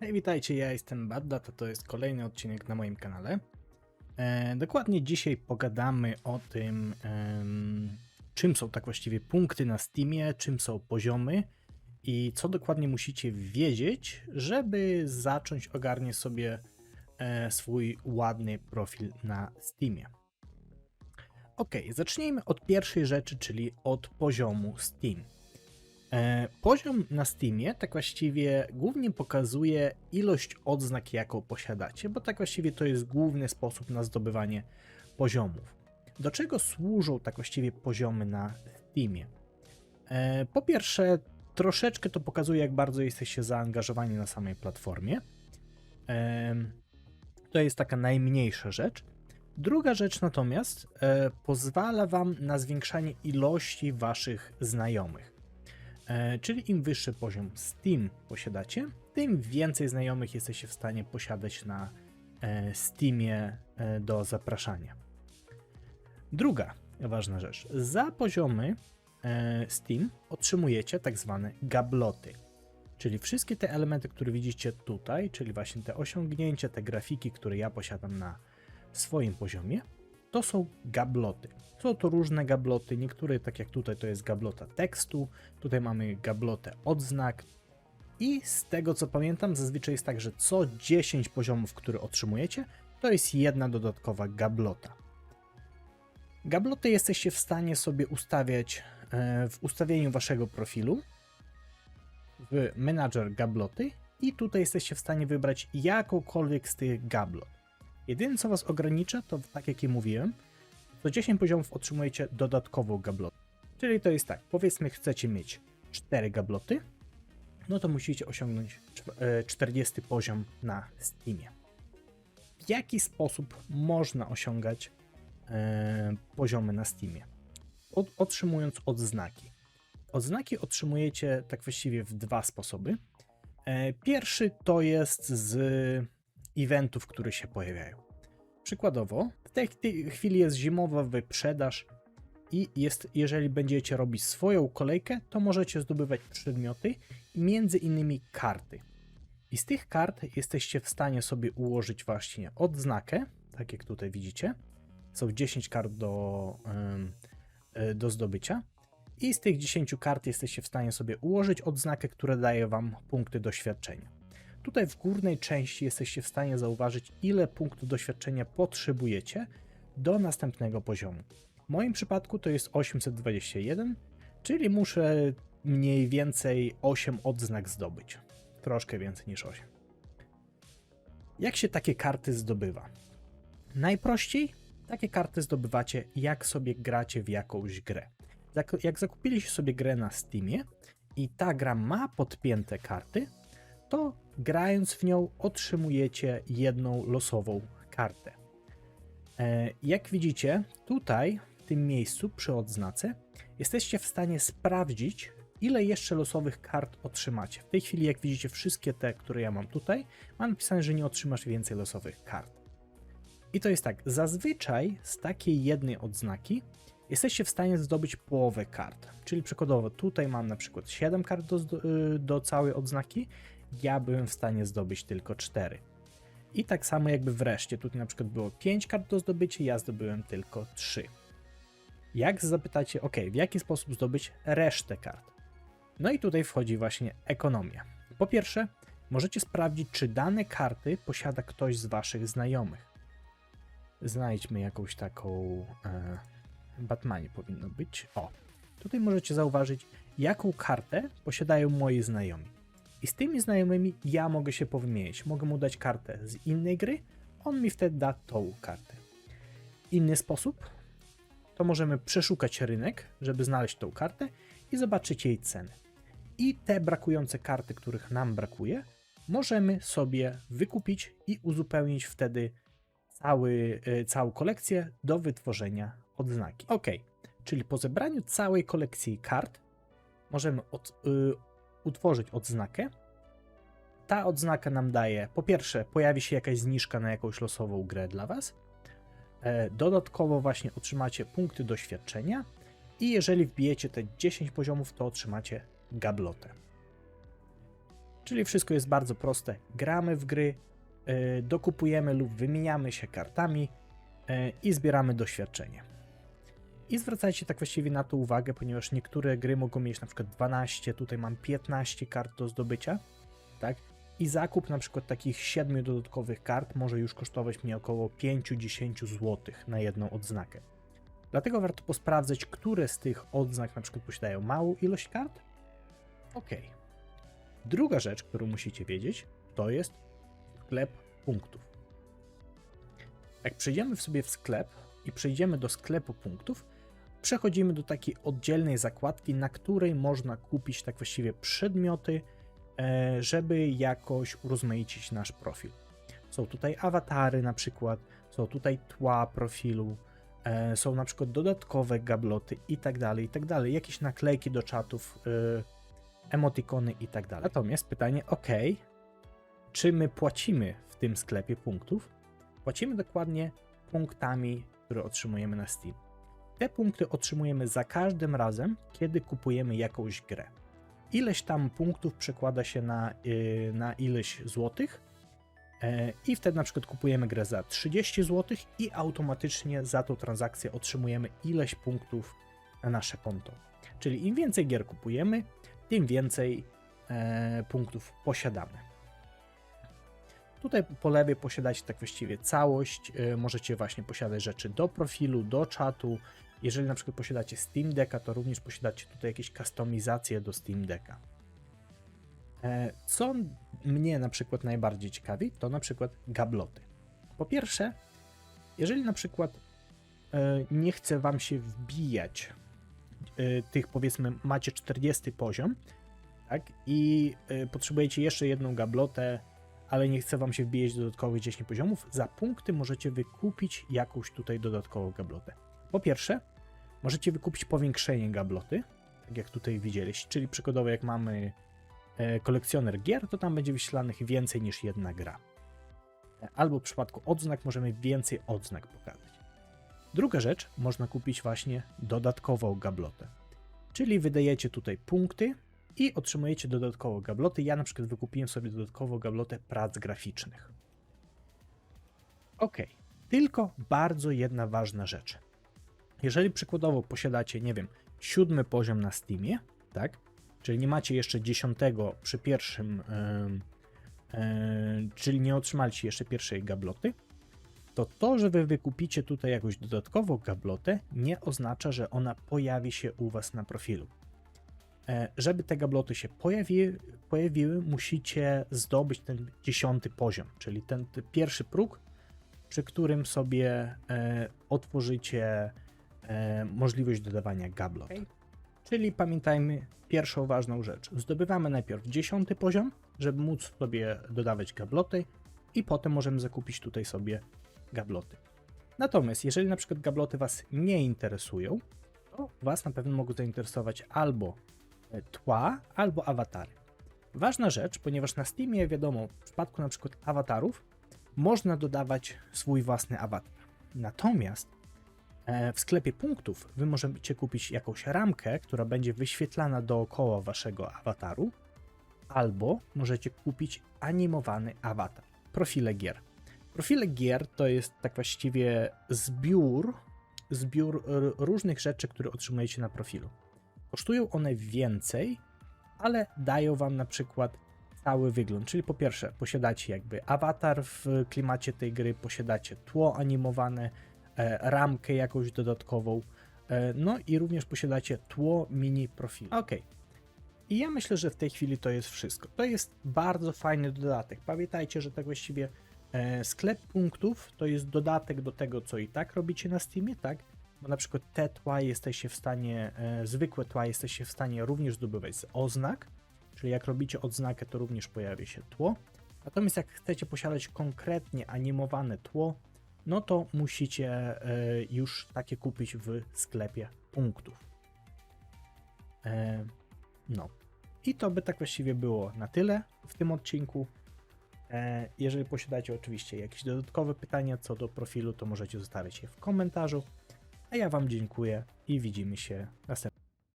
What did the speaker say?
Hej, witajcie, ja jestem Badda, to to jest kolejny odcinek na moim kanale. E, dokładnie dzisiaj pogadamy o tym, czym są tak właściwie punkty na Steamie, czym są poziomy i co dokładnie musicie wiedzieć, żeby zacząć ogarniać sobie e, swój ładny profil na Steamie. Ok, zacznijmy od pierwszej rzeczy, czyli od poziomu Steam. E, Poziom na Steamie tak właściwie głównie pokazuje ilość odznak, jaką posiadacie, bo tak właściwie to jest główny sposób na zdobywanie poziomów. Do czego służą tak właściwie poziomy na Steamie? E, Po pierwsze, troszeczkę to pokazuje, jak bardzo jesteście zaangażowani na samej platformie. To jest taka najmniejsza rzecz. Druga rzecz natomiast e, pozwala Wam na zwiększanie ilości Waszych znajomych. E, Czyli im wyższy poziom Steam posiadacie, tym więcej znajomych jesteście w stanie posiadać na e, Steamie e, do zapraszania. Druga ważna rzecz. Za poziomy Steam otrzymujecie tak zwane gabloty. Czyli wszystkie te elementy, które widzicie tutaj, czyli właśnie te osiągnięcia, te grafiki, które ja posiadam na swoim poziomie, to są gabloty. Są to różne gabloty, niektóre, tak jak tutaj, to jest gablota tekstu, tutaj mamy gablotę odznak. I z tego co pamiętam, zazwyczaj jest tak, że co 10 poziomów, które otrzymujecie, to jest jedna dodatkowa gablota. Gabloty jesteście w stanie sobie ustawiać e, w ustawieniu waszego profilu w Manager Gabloty i tutaj jesteście w stanie wybrać jakąkolwiek z tych gablot. Jedyne co was ogranicza, to tak jak i mówiłem, co 10 poziomów otrzymujecie dodatkową gablotę. Czyli to jest tak, powiedzmy chcecie mieć 4 gabloty, no to musicie osiągnąć czw- e, 40 poziom na Steamie. W jaki sposób można osiągać e, poziomy na Steamie? Od, otrzymując odznaki. Odznaki otrzymujecie tak właściwie w dwa sposoby. E, Pierwszy to jest z eventów, które się pojawiają. Przykładowo, w tej chwi- chwili jest zimowa wyprzedaż i jest, jeżeli będziecie robić swoją kolejkę, to możecie zdobywać przedmioty między innymi karty. I z tych kart jesteście w stanie sobie ułożyć właśnie odznakę, tak jak tutaj widzicie. Są 10 kart do, e, do zdobycia. I z tych 10 kart jesteście w stanie sobie ułożyć odznakę, która daje wam punkty doświadczenia. Tutaj w górnej części jesteście w stanie zauważyć, ile punktów doświadczenia potrzebujecie do następnego poziomu. W moim przypadku to jest 821, czyli muszę mniej więcej 8 odznak zdobyć. Troszkę więcej niż 8. Jak się takie karty zdobywa? Najprościej takie karty zdobywacie, jak sobie gracie w jakąś grę. Jak, zakupiliście sobie grę na Steamie i ta gra ma podpięte karty, to grając w nią otrzymujecie jedną losową kartę. E, Jak widzicie, tutaj w tym miejscu przy odznace jesteście w stanie sprawdzić, ile jeszcze losowych kart otrzymacie. W tej chwili, jak widzicie, wszystkie te, które ja mam tutaj, mam napisane, że nie otrzymasz więcej losowych kart. I to jest tak, zazwyczaj z takiej jednej odznaki jesteście w stanie zdobyć połowę kart. Czyli przykładowo tutaj mam na przykład 7 kart do, y, do całej odznaki, ja byłem w stanie zdobyć tylko 4. I tak samo jakby wreszcie, tutaj na przykład było 5 kart do zdobycia, ja zdobyłem tylko 3. Jak zapytacie, ok, w jaki sposób zdobyć resztę kart? No i tutaj wchodzi właśnie ekonomia. Po pierwsze, możecie sprawdzić, czy dane karty posiada ktoś z waszych znajomych. Znajdźmy jakąś taką. E, Batmanie powinno być. O, tutaj możecie zauważyć, jaką kartę posiadają moi znajomi. I z tymi znajomymi ja mogę się powymienić. Mogę mu dać kartę z innej gry, on mi wtedy da tą kartę. Inny sposób to możemy przeszukać rynek, żeby znaleźć tą kartę i zobaczyć jej cenę. I te brakujące karty, których nam brakuje, możemy sobie wykupić i uzupełnić wtedy cały, y, całą kolekcję do wytworzenia odznaki. Ok, czyli po zebraniu całej kolekcji kart możemy od, y, utworzyć odznakę. Ta odznaka nam daje, po pierwsze, pojawi się jakaś zniżka na jakąś losową grę dla Was. E, Dodatkowo właśnie otrzymacie punkty doświadczenia i jeżeli wbijecie te 10 poziomów, to otrzymacie gablotę. Czyli wszystko jest bardzo proste. Gramy w gry, e, dokupujemy lub wymieniamy się kartami e, i zbieramy doświadczenie. I zwracajcie tak właściwie na to uwagę, ponieważ niektóre gry mogą mieć na przykład 12, tutaj mam 15 kart do zdobycia, tak? I zakup na przykład takich 7 dodatkowych kart może już kosztować mnie około 5-10 zł na jedną odznakę. Dlatego warto posprawdzać, które z tych odznak na przykład posiadają małą ilość kart. Ok. Druga rzecz, którą musicie wiedzieć, to jest sklep punktów. Jak przejdziemy w sobie w sklep i przejdziemy do sklepu punktów, przechodzimy do takiej oddzielnej zakładki, na której można kupić tak właściwie przedmioty, e, żeby jakoś urozmaicić nasz profil. Są tutaj awatary na przykład, są tutaj tła profilu, e, są na przykład dodatkowe gabloty i tak dalej, i tak dalej, jakieś naklejki do czatów, e, emotikony i tak dalej. Natomiast pytanie, ok, czy my płacimy w tym sklepie punktów? Płacimy dokładnie punktami, które otrzymujemy na Steam. Te punkty otrzymujemy za każdym razem, kiedy kupujemy jakąś grę. Ileś tam punktów przekłada się na, yy, na ileś złotych, e, i wtedy na przykład kupujemy grę za 30 zł i automatycznie za tą transakcję otrzymujemy ileś punktów na nasze konto. Czyli im więcej gier kupujemy, tym więcej e, punktów posiadamy. Tutaj po lewej posiadacie tak właściwie całość. e, Możecie właśnie posiadać rzeczy do profilu, do czatu. Jeżeli na przykład posiadacie Steam Decka, to również posiadacie tutaj jakieś kustomizacje do Steam Decka. E, Co mnie na przykład najbardziej ciekawi, to na przykład gabloty. Po pierwsze, jeżeli na przykład e, nie chce wam się wbijać e, tych powiedzmy macie 40 poziom, tak, i potrzebujecie jeszcze jedną gablotę, ale nie chce wam się wbijać dodatkowych 10 poziomów, za punkty możecie wykupić jakąś tutaj dodatkową gablotę. Po pierwsze, możecie wykupić powiększenie gabloty, tak jak tutaj widzieliście, czyli przykładowo jak mamy e, kolekcjoner gier, to tam będzie wyślanych więcej niż jedna gra. Albo w przypadku odznak możemy więcej odznak pokazać. Druga rzecz, można kupić właśnie dodatkową gablotę. Czyli wydajecie tutaj punkty i otrzymujecie dodatkowo gabloty. Ja na przykład wykupiłem sobie dodatkowo gablotę prac graficznych. Ok, tylko bardzo jedna ważna rzecz. Jeżeli przykładowo posiadacie, nie wiem, siódmy poziom na Steamie, tak? Czyli nie macie jeszcze dziesiątego przy pierwszym, em, em, czyli nie otrzymaliście jeszcze pierwszej gabloty, to to, że wy wykupicie tutaj jakąś dodatkową gablotę, nie oznacza, że ona pojawi się u was na profilu. E, Żeby te gabloty się pojawi, pojawiły, musicie zdobyć ten dziesiąty poziom, czyli ten, ten pierwszy próg, przy którym sobie e, otworzycie e, możliwość dodawania gablot. Czyli pamiętajmy pierwszą ważną rzecz. Zdobywamy najpierw dziesiąty poziom, żeby móc sobie dodawać gabloty i potem możemy zakupić tutaj sobie gabloty. Natomiast jeżeli na przykład gabloty Was nie interesują, to Was na pewno mogą zainteresować albo e, tła, albo awatary. Ważna rzecz, ponieważ na Steamie wiadomo, w przypadku na przykład awatarów można dodawać swój własny awatar. Natomiast w sklepie punktów wy możecie kupić jakąś ramkę, która będzie wyświetlana dookoła waszego awataru, albo możecie kupić animowany awatar. Profile gier. Profile gier to jest tak właściwie zbiór, zbiór r- różnych rzeczy, które otrzymujecie na profilu. Kosztują one więcej, ale dają wam na przykład cały wygląd. Czyli po pierwsze, posiadacie jakby awatar w klimacie tej gry, posiadacie tło animowane, e, ramkę jakąś dodatkową, e, no i również posiadacie tło mini profilu. Ok. I ja myślę, że w tej chwili to jest wszystko. To jest bardzo fajny dodatek. Pamiętajcie, że tak właściwie e, sklep punktów to jest dodatek do tego, co i tak robicie na Steamie, tak? Bo na przykład te tła jesteście w stanie, e, zwykłe tła jesteście w stanie również zdobywać z oznak, czyli jak robicie odznakę, to również pojawi się tło. Natomiast jak chcecie posiadać konkretnie animowane tło, no to musicie e, już takie kupić w sklepie punktów. E, no. I to by tak właściwie było na tyle w tym odcinku. E, Jeżeli posiadacie oczywiście jakieś dodatkowe pytania co do profilu, to możecie zostawić je w komentarzu. A ja Wam dziękuję i widzimy się następnym